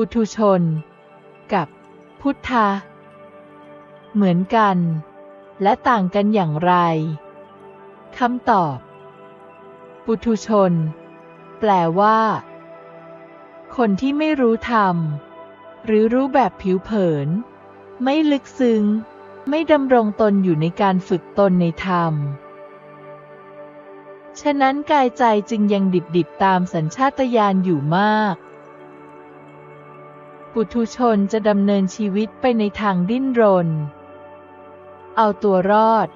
ปุถุชน กับพุทธะเหมือนกัน และต่างกันอย่างไรคำตอบ ปุถุชน แปลว่า คนที่ไม่รู้ธรรม หรือรู้แบบผิวเผิน ไม่ลึกซึ้ง ไม่ดำรงตนอยู่ในการฝึกตนในธรรม ฉะนั้นกายใจจึงยังดิบๆตามสัญชาตญาณอยู่มาก ปุถุชนจะดำเนินชีวิตไปในทางดิ้นรน เอาตัวรอด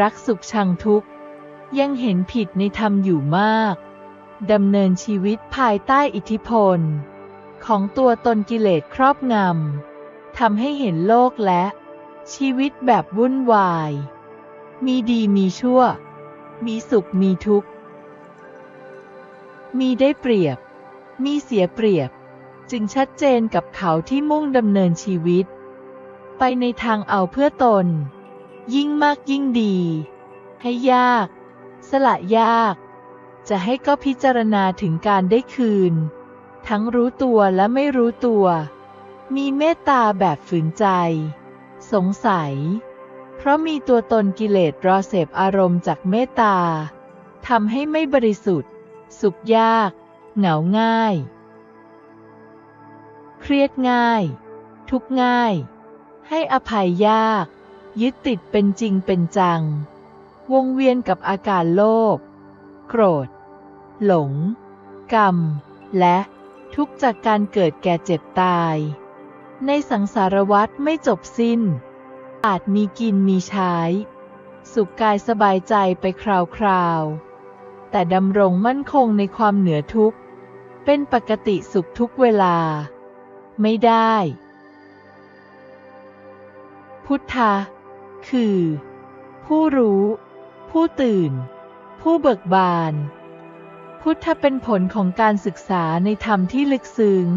รักสุขชังทุกข์ ยังเห็นผิดในธรรมอยู่มาก ดำเนินชีวิตภายใต้อิทธิพล ของตัวตนกิเลสครอบงำทำให้เห็นโลกและ ชีวิตแบบวุ่นวาย มีดีมีชั่ว มีสุขมีทุกข์ มีได้เปรียบ มีเสียเปรียบ จึงชัดเจนกับเขาที่มุ่งดำเนินชีวิต ไปในทางเอาเพื่อตน ยิ่งมากยิ่งดี ให้ยาก สละยาก จะให้ก็พิจารณาถึงการได้คืน ทั้งรู้ตัวและไม่รู้ตัว มีเมตตาแบบฝืนใจ สงสัย เพราะมีตัวตนกิเลสรอเสพอารมณ์จากเมตตาทำให้ไม่บริสุทธิ์ สุขยาก เหงาง่าย เครียดง่าย ทุกง่าย ให้อภัยยาก ยึดติดเป็นจริงเป็นจัง วงเวียนกับอาการโลภโกรธ หลง กรรม และทุกจากการเกิดแก่เจ็บตาย ในสังสารวัฏไม่จบสิ้น อาจมีกินมีใช้ สุขกายสบายใจไปคราวๆ แต่ดำรงมั่นคงในความเหนือทุกข์ เป็นปกติสุขทุกเวลา ไม่ได้ พุทธะคือ ผู้รู้ ผู้ตื่น ผู้เบิกบาน พุทธะเป็นผลของการศึกษาในธรรมที่ลึกซึ้ง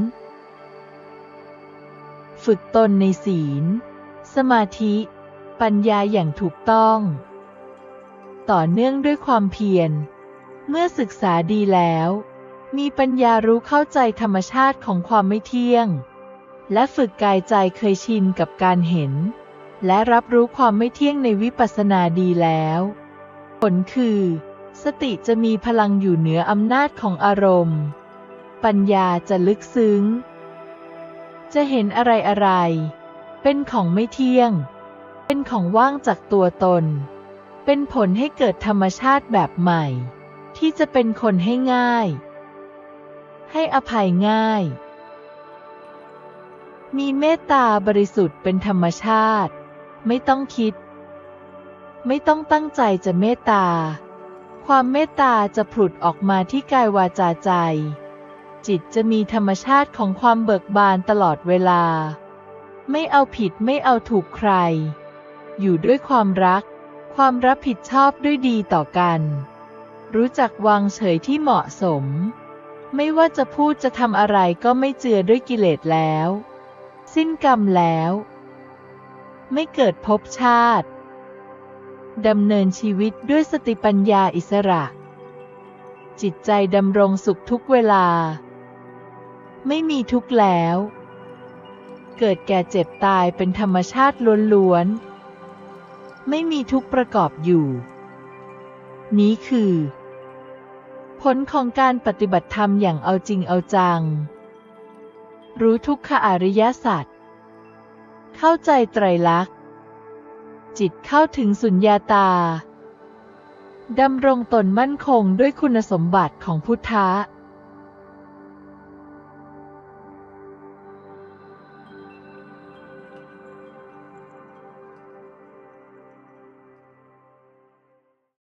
ฝึกตนในศีล สมาธิ ปัญญาอย่างถูกต้อง ต่อเนื่องด้วยความเพียร เมื่อศึกษาดีแล้ว มีปัญญารู้เข้าใจธรรมชาติของความไม่เที่ยง และฝึกกายใจเคยชินกับการเห็น และรับรู้ความไม่เที่ยงในวิปัสสนาดีแล้ว ผลคือ สติจะมีพลังอยู่เหนืออำนาจของอารมณ์ ปัญญาจะลึกซึ้ง จะเห็นอะไรอะไร เป็นของไม่เที่ยง เป็นของว่างจากตัวตน เป็นผลให้เกิดธรรมชาติแบบใหม่ ที่จะเป็นคนให้ง่าย ให้อภัยง่าย มีเมตตาบริสุทธิ์เป็นธรรมชาติ ไม่ต้องคิด ไม่ต้องตั้งใจจะเมตตา ความเมตตาจะผุดออกมาที่กายวาจาใจ จิตจะมีธรรมชาติของความเบิกบานตลอดเวลา ไม่เอาผิดไม่เอาถูกใคร อยู่ด้วยความรัก ความรับผิดชอบด้วยดีต่อกัน รู้จักวางเฉยที่เหมาะสม ไม่ว่าจะพูดจะทำอะไรก็ไม่เจือด้วยกิเลสแล้ว สิ้นกรรมแล้ว ไม่เกิดภพชาติดำเนินชีวิตด้วยสติปัญญาอิสระ จิตใจดำรงสุขทุกเวลา ไม่มีทุกข์แล้ว เกิดแก่เจ็บตายเป็นธรรมชาติล้วนๆ ไม่มีทุกข์ประกอบอยู่ นี้คือ ผลของการปฏิบัติธรรมอย่างเอาจริงเอาจัง รู้ทุกขอริยสัจเข้าใจไตรลักษณ์ จิตเข้าถึงสุญญาตาดำรงตนมั่นคงด้วยคุณสมบัติของพุทธะ